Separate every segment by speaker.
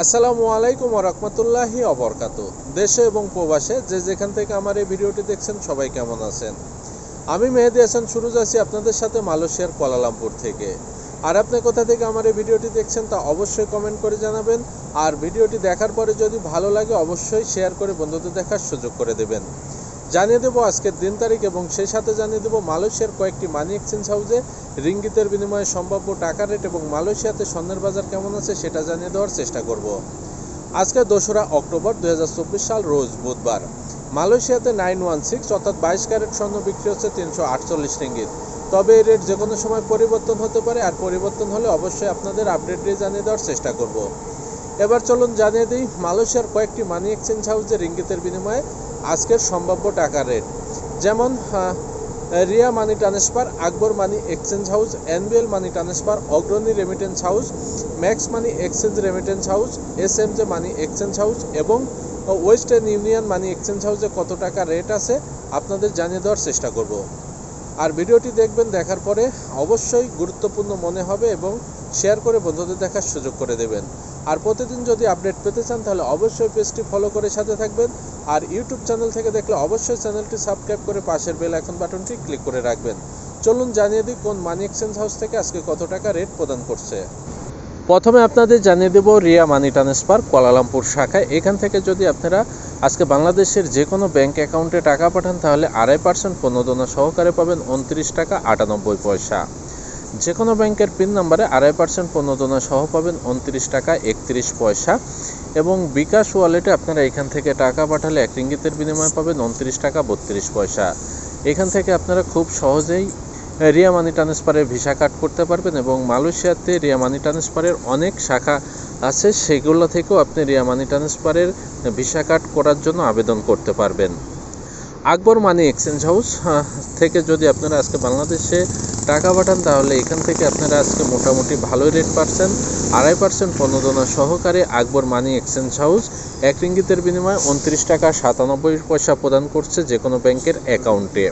Speaker 1: আসসালামু আলাইকুম রহমতুল্লাহি অবরকাত দেশে এবং প্রবাসে যে যেখান থেকে আমার এই ভিডিওটি দেখছেন, সবাই কেমন আছেন? আমি মেহেদি হাসান সুরুজ আছি আপনাদের সাথে মালয়েশিয়ার কোয়ালালামপুর থেকে। আর আপনি কোথা থেকে আমার এই ভিডিওটি দেখছেন তা অবশ্যই কমেন্ট করে জানাবেন। আর ভিডিওটি দেখার পরে যদি ভালো লাগে, অবশ্যই শেয়ার করে বন্ধুদের দেখার সুযোগ করে দেবেন। জানিয়ে দেবো আজকের দিন তারিখ এবং সেই সাথে জানিয়ে দেবো মালয়েশিয়ার কয়েকটি মানি এক্সচেঞ্জ হাউসে রিঙ্গিতের বিনিময়ে সম্ভাব্য টাকা রেট এবং মালয়েশিয়াতে স্বর্ণের বাজার কেমন আছে সেটা জানিয়ে দেওয়ার চেষ্টা করব। আজকে দোসরা অক্টোবর দু হাজার চব্বিশ সাল, রোজ বুধবার। মালয়েশিয়াতে নাইন ওয়ান সিক্স অর্থাৎ বাইশ ক্যারেট স্বর্ণ বিক্রি হচ্ছে তিনশো আটচল্লিশ রিঙ্গিত। তবে এই রেট যে কোনো সময় পরিবর্তন হতে পারে, আর পরিবর্তন হলে অবশ্যই আপনাদের আপডেট দিয়ে জানিয়ে দেওয়ার চেষ্টা করব। এবার চলুন জানিয়ে দিই, মালয়েশিয়ার কয়েকটি মানি এক্সচেঞ্জ হাউসে রিঙ্গিতের বিনিময়ে আজকের সম্ভাব্য টাকা রেট যেমন Ria money transfer Akbar money exchange house NBL money transfer Agrani remittance house Max money exchange remittance house S M J money exchange house এবং ওয়েস্টার্ন ইউনিয়ন মানি এক্সচেঞ্জ হাউসে কত টাকা রেট আছে আপনাদের জানিয়ে দেওয়ার চেষ্টা করব। আর ভিডিওটি দেখবেন, দেখার পরে অবশ্যই গুরুত্বপূর্ণ মনে হবে এবং শেয়ার করে বন্ধুদের দেখার সুযোগ করে দেবেন। আর প্রতিদিন যদি আপডেট পেতে চান, তাহলে অবশ্যই পেজটি ফলো করে সাথে থাকবেন। আর ইউটিউব চ্যানেল থেকে দেখলে অবশ্যই চ্যানেলটি সাবস্ক্রাইব করে পাশের বেল আইকন বাটনটি ক্লিক করে রাখবেন। চলুন জানিয়ে দিই কোন মানি এক্সচেঞ্জ হাউস থেকে আজকে কত টাকা রেট প্রদান করছে। প্রথমে আপনাদের জানিয়ে দেব Ria money transfer Kuala Lumpur শাখায় এখান থেকে যদি আপনারা আজকে বাংলাদেশের যে কোনো ব্যাংক অ্যাকাউন্টে টাকা পাঠান, তাহলে আড়াই পার্সেন্ট প্রণোদনা সহকারে পাবেন উনত্রিশ টাকা আটানব্বই পয়সা। যে কোনো ব্যাংকের পিন নাম্বারে আড়াই পার্সেন্ট প্রণোদনা সহ পাবেন উনত্রিশ টাকা একত্রিশ পয়সা। এবং বিকাশ ওয়ালেটে আপনারা এখান থেকে টাকা পাঠালে এক রিঙ্গিতের বিনিময়ে পাবেন উনত্রিশ টাকা বত্রিশ পয়সা। এখান থেকে আপনারা খুব সহজেই রিয়া মানি ট্রান্সফারের ভিসা কাট করতে পারবেন এবং মালয়েশিয়াতে রিয়া মানি ট্রান্সফারের অনেক শাখা আছে, সেগুলো থেকেও আপনি রিয়া মানি ট্রান্সফারের ভিসা কাট করার জন্য আবেদন করতে পারবেন। আকবর মানি এক্সচেঞ্জ হাউস থেকে যদি আপনারা আজকে বাংলাদেশে টাকা পাঠান তাহলে এখান থেকে আপনারা আজকে মোটামুটি ভালোই রেট পাচ্ছেন। আড়াই পার্সেন্ট প্রণোদনা সহকারে আকবর মানি এক্সচেঞ্জ হাউস, এক রিঙ্গিতের বিনিময়ে উনত্রিশ টাকা সাতানব্বই পয়সা প্রদান করছে যে কোনো ব্যাংকের অ্যাকাউন্টে।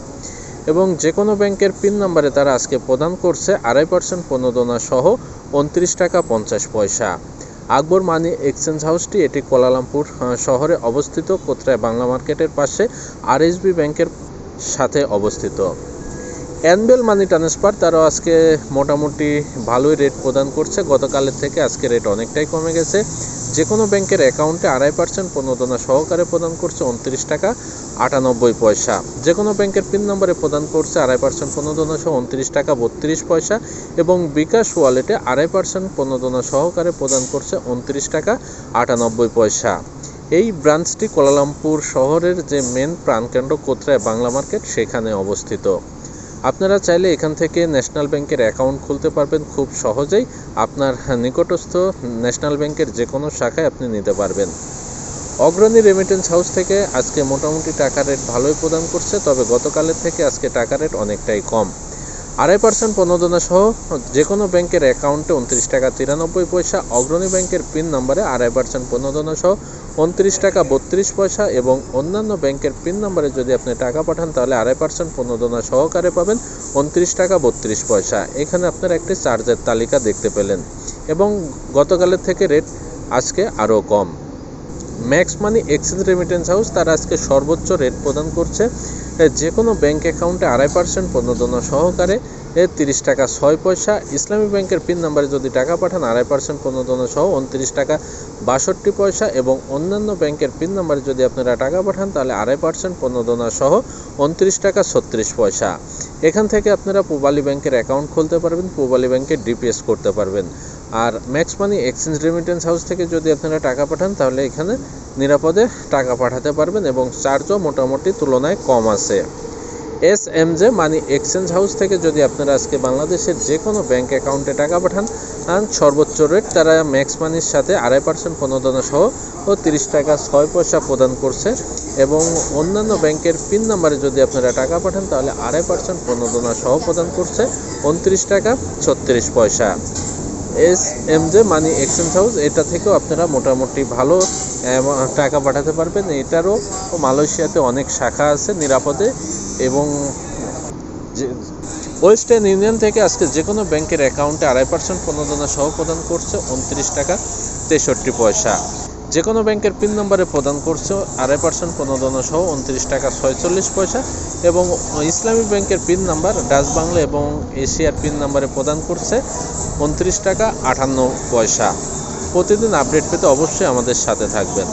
Speaker 1: এবং যে কোনো ব্যাংকের পিন নাম্বারে তারা আজকে প্রদান করছে আড়াই পার্সেন্ট প্রণোদনা সহ উনত্রিশ টাকা পঞ্চাশ পয়সা। আকবর মানি এক্সচেঞ্জ হাউসটি এটি কোয়ালালামপুর শহরে অবস্থিত কোতরায় বাংলা মার্কেটের পাশে আরএসবি ব্যাংকের সাথে অবস্থিত। অ্যানবেল মানি ট্রান্সফার তারাও আজকে মোটামুটি ভালোই রেট প্রদান করছে। গতকালের থেকে আজকে রেট অনেকটাই কমে গেছে। যে কোনো ব্যাংকের অ্যাকাউন্টে আড়াই পার্সেন্ট প্রণোদনা সহকারে প্রদান করছে উনত্রিশ টাকা আটানব্বই পয়সা। যে কোনো ব্যাংকের পিন নম্বরে প্রদান করছে আড়াই পার্সেন্ট প্রণোদনা সহ উনত্রিশ টাকা বত্রিশ পয়সা এবং বিকাশ ওয়ালেটে আড়াই পার্সেন্ট প্রণোদনা সহকারে প্রদান করছে উনত্রিশ টাকা আটানব্বই পয়সা। এই ব্রাঞ্চটি কোলালামপুর শহরের যে মেন প্রাণকেন্দ্র কোতরায় বাংলা মার্কেট, সেখানে অবস্থিত। আপনারা চাইলে এখান থেকে ন্যাশনাল ব্যাংকের অ্যাকাউন্ট খুলতে পারবেন খুব সহজেই। আপনার নিকটস্থ ন্যাশনাল ব্যাংকের যে কোনো শাখায় আপনি নিতে পারবেন। অগ্রণী রেমিটেন্স হাউস থেকে আজকে মোটামুটি টাকা রেট ভালোই প্রদান করছে, তবে গতকালের থেকে আজকে টাকা রেট অনেকটাই কম। আড়াই পার্সেন্ট প্রণোদনা সহ যে কোনো ব্যাংকের অ্যাকাউন্টে উনত্রিশ টাকা তিরানব্বই পয়সা, অগ্রণী ব্যাংকের পিন নম্বরে আড়াই পার্সেন্ট প্রণোদনা সহ উনত্রিশ টাকা বত্রিশ পয়সা এবং অন্যান্য ব্যাংকের পিন নম্বরে যদি আপনি টাকা পাঠান, তাহলে আড়াই পার্সেন্ট প্রণোদনা সহকারে পাবেন উনত্রিশ টাকা বত্রিশ পয়সা। এখানে আপনার একটি চার্জের তালিকা দেখতে পেলেন এবং গতকালের থেকে রেট আজকে আরও কম। Max money exchange remittance house তারা আজকে সর্বোচ্চ রেট প্রদান করছে। যে কোনো ব্যাংক অ্যাকাউন্টে আড়াই পার্সেন্ট প্রণোদনা সহকারে তিরিশ টাকা ছয় পয়সা। ইসলামী ব্যাংকের পিন নাম্বারে যদি টাকা পাঠান, আড়াই পার্সেন্ট প্রণোদনা সহ উনত্রিশ টাকা বাষট্টি পয়সা এবং অন্যান্য ব্যাংকের পিন নাম্বারে যদি আপনারা টাকা পাঠান, তাহলে আড়াই পার্সেন্ট প্রণোদনা সহ উনত্রিশ টাকা ছত্রিশ পয়সা। এখান থেকে আপনারা পূবালী ব্যাংকের অ্যাকাউন্ট খুলতে পারবেন, পূবালী ব্যাংকে ডিপিএস করতে পারবেন। আর Max money exchange remittance house থেকে যদি আপনারা টাকা পাঠান, তাহলে এখানে নিরাপদে টাকা পাঠাতে পারবেন এবং চার্জও মোটামুটি তুলনায় কম আছে। S M J money exchange house থেকে যদি আপনারা আজকে বাংলাদেশের যে কোনো ব্যাঙ্ক অ্যাকাউন্টে টাকা পাঠান সর্বোচ্চ রেট তারা ম্যাক্স মানির সাথে আড়াই পার্সেন্ট প্রণোদনা সহ ও তিরিশ টাকা ছয় পয়সা প্রদান করছে এবং অন্যান্য ব্যাংকের পিন নাম্বারে যদি আপনারা টাকা পাঠান, তাহলে আড়াই পার্সেন্ট প্রণোদনা সহ প্রদান করছে, উনত্রিশ টাকা ছত্রিশ পয়সা। S M J money exchange house এটা থেকেও আপনারা মোটামুটি ভালো টাকা পাঠাতে পারবেন। এটারও মালয়েশিয়াতে অনেক শাখা আছে নিরাপদে এবং ওয়েস্টার্ন ইউনিয়ন থেকে আজকে যে কোনো ব্যাংকের অ্যাকাউন্টে আড়াই পার্সেন্ট প্রণোদনা সহ প্রদান করছে, উনত্রিশ টাকা তেষট্টি পয়সা। যে কোনো ব্যাংকের পিন নম্বরে প্রদান করছে আড়াই পার্সেন্ট প্রণোদনা সহ উনত্রিশ টাকা ছয়চল্লিশ পয়সা এবং ইসলামী ব্যাংকের পিন নাম্বার ডাচ বাংলা এবং এশিয়ার পিন নাম্বারে প্রদান করছে উনত্রিশ টাকা আটান্ন পয়সা। প্রতিদিন আপডেট পেতে অবশ্যই আমাদের সাথে থাকবেন।